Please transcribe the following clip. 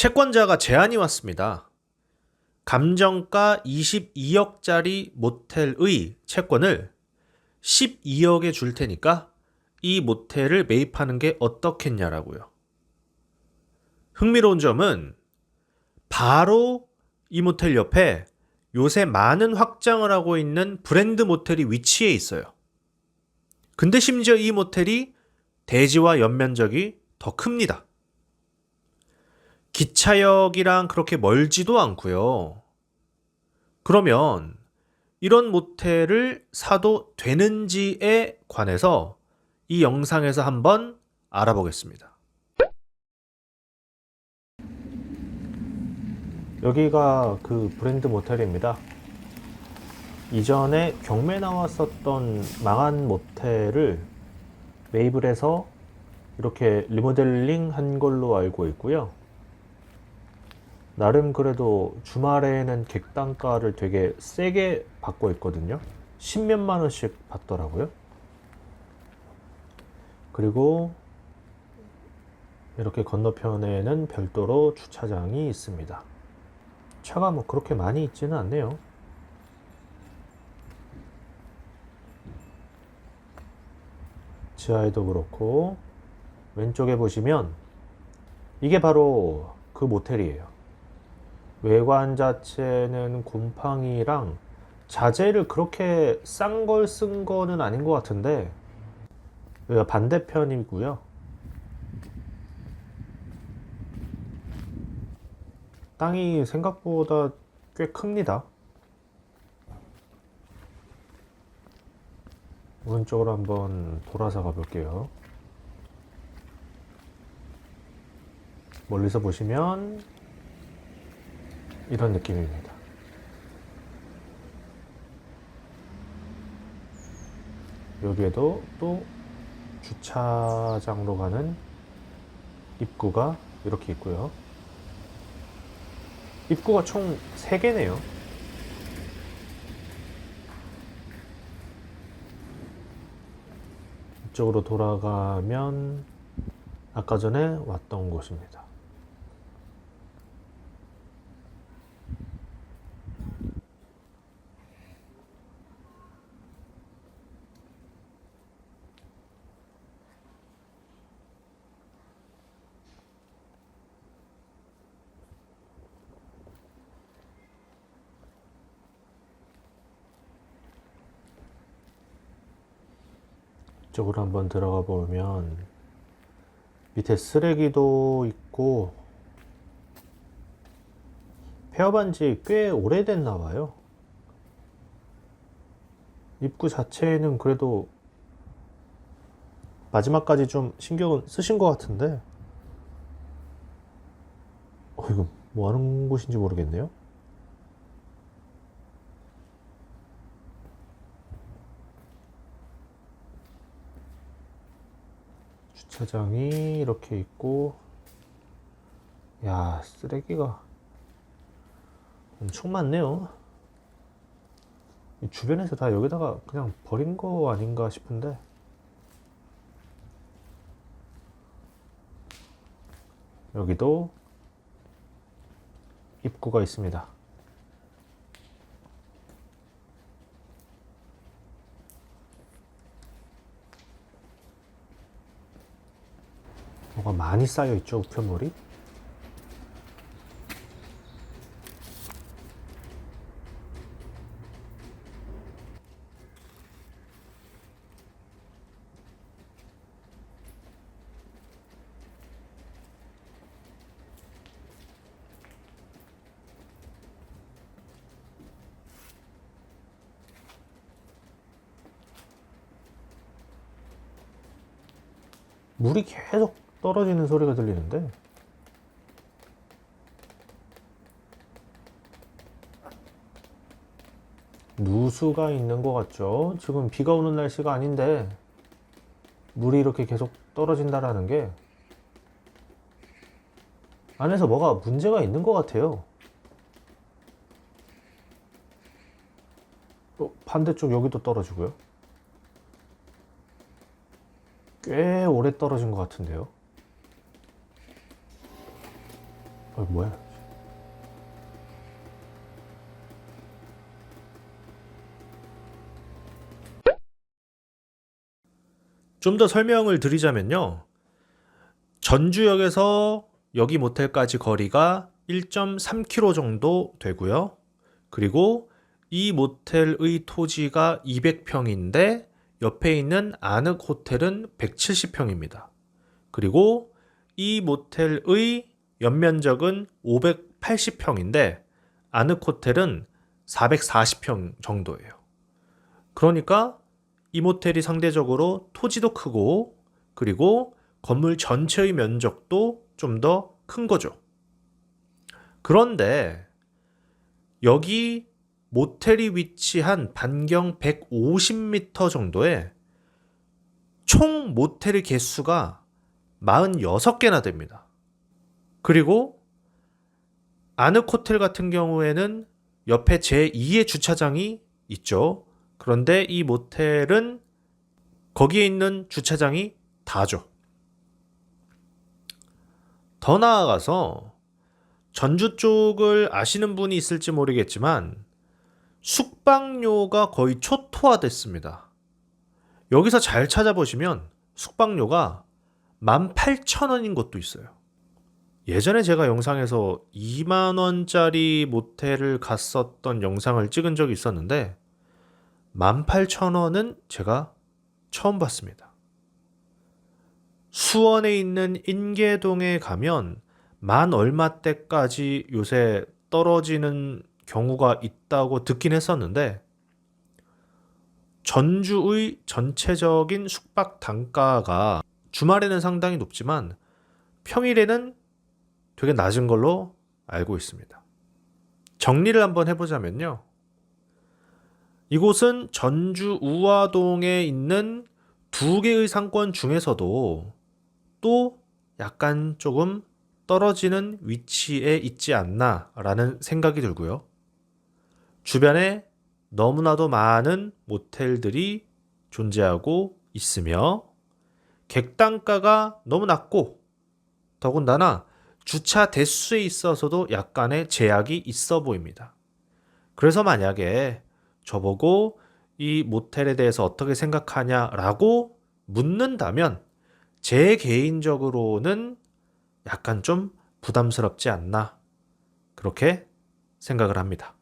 채권자가 제안이 왔습니다. 감정가 22억짜리 모텔의 채권을 12억에 줄 테니까 이 모텔을 매입하는 게 어떻겠냐라고요. 흥미로운 점은 바로 이 모텔 옆에 요새 많은 확장을 하고 있는 브랜드 모텔이 위치해 있어요. 근데 심지어 이 모텔이 대지와 연면적이 더 큽니다. 기차역이랑 그렇게 멀지도 않고요. 그러면 이런 모텔을 사도 되는지에 관해서 이 영상에서 한번 알아보겠습니다. 여기가 그 브랜드 모텔입니다. 이전에 경매 나왔었던 망한 모텔을 해서 이렇게 리모델링 한 걸로 알고 있고요. 나름 그래도 주말에는 객단가를 되게 세게 받고 있거든요. 십몇만 원씩 받더라고요. 그리고 이렇게 건너편에는 별도로 주차장이 있습니다. 차가 뭐 그렇게 많이 있지는 않네요. 지하에도 그렇고 왼쪽에 보시면 이게 바로 그 모텔이에요. 외관 자체는 곰팡이랑 자재를 그렇게 싼 걸 쓴 거는 아닌 것 같은데 여기가 반대편이고요. 땅이 생각보다 꽤 큽니다. 오른쪽으로 한번 돌아서 가볼게요. 멀리서 보시면 이런 느낌입니다. 여기에도 또 주차장으로 가는 입구가 이렇게 있고요. 입구가 총 3개네요. 이쪽으로 돌아가면 아까 전에 왔던 곳입니다. 이쪽으로 한번 들어가 보면 밑에 쓰레기도 있고 폐업한 지 꽤 오래됐나 봐요. 입구 자체는 그래도 마지막까지 좀 신경을 쓰신 것 같은데 어, 이거 뭐 하는 곳인지 모르겠네요. 주차장이 이렇게 있고 야 쓰레기가 엄청 많네요. 이 주변에서 다 여기다가 그냥 버린 거 아닌가 싶은데. 여기도 입구가 있습니다 뭐가 많이 쌓여 있죠 우편물이? 물이 계속 떨어지는 소리가 들리는데 누수가 있는 것 같죠? 지금 비가 오는 날씨가 아닌데 물이 이렇게 계속 떨어진다라는 게 안에서 뭐가 문제가 있는 것 같아요. 또 반대쪽 여기도 떨어지고요. 꽤 오래 떨어진 것 같은데요. 어, 뭐야? 좀 더 설명을 드리자면요. 전주역에서 여기 모텔까지 거리가 1.3km 정도 되고요. 그리고 이 모텔의 토지가 200평인데 옆에 있는 아늑 호텔은 170평입니다. 그리고 이 모텔의 연면적은 580평인데 아늑 호텔은 440평 정도예요. 그러니까 이 모텔이 상대적으로 토지도 크고 그리고 건물 전체의 면적도 좀 더 큰 거죠. 그런데 여기 모텔이 위치한 반경 150m 정도에 총 모텔의 개수가 46개나 됩니다. 그리고 아늑 호텔 같은 경우에는 옆에 제2의 주차장이 있죠. 그런데 이 모텔은 거기에 있는 주차장이 다죠. 더 나아가서 전주 쪽을 아시는 분이 있을지 모르겠지만 숙박료가 거의 초토화됐습니다. 여기서 잘 찾아보시면 숙박료가 18,000원인 곳도 있어요. 예전에 제가 영상에서 2만 원짜리 모텔을 갔었던 영상을 찍은 적이 있었는데 18,000원은 제가 처음 봤습니다. 수원에 있는 인계동에 가면 만 얼마 때까지 요새 떨어지는 경우가 있다고 듣긴 했었는데 전주의 전체적인 숙박 단가가 주말에는 상당히 높지만 평일에는 되게 낮은 걸로 알고 있습니다. 정리를 한번 해보자면요. 이곳은 전주 우화동에 있는 두 개의 상권 중에서도 또 약간 조금 떨어지는 위치에 있지 않나라는 생각이 들고요. 주변에 너무나도 많은 모텔들이 존재하고 있으며 객단가가 너무 낮고 더군다나 주차 대수에 있어서도 약간의 제약이 있어 보입니다. 그래서 만약에 저보고 이 모텔에 대해서 어떻게 생각하냐라고 묻는다면 제 개인적으로는 약간 좀 부담스럽지 않나 그렇게 생각을 합니다.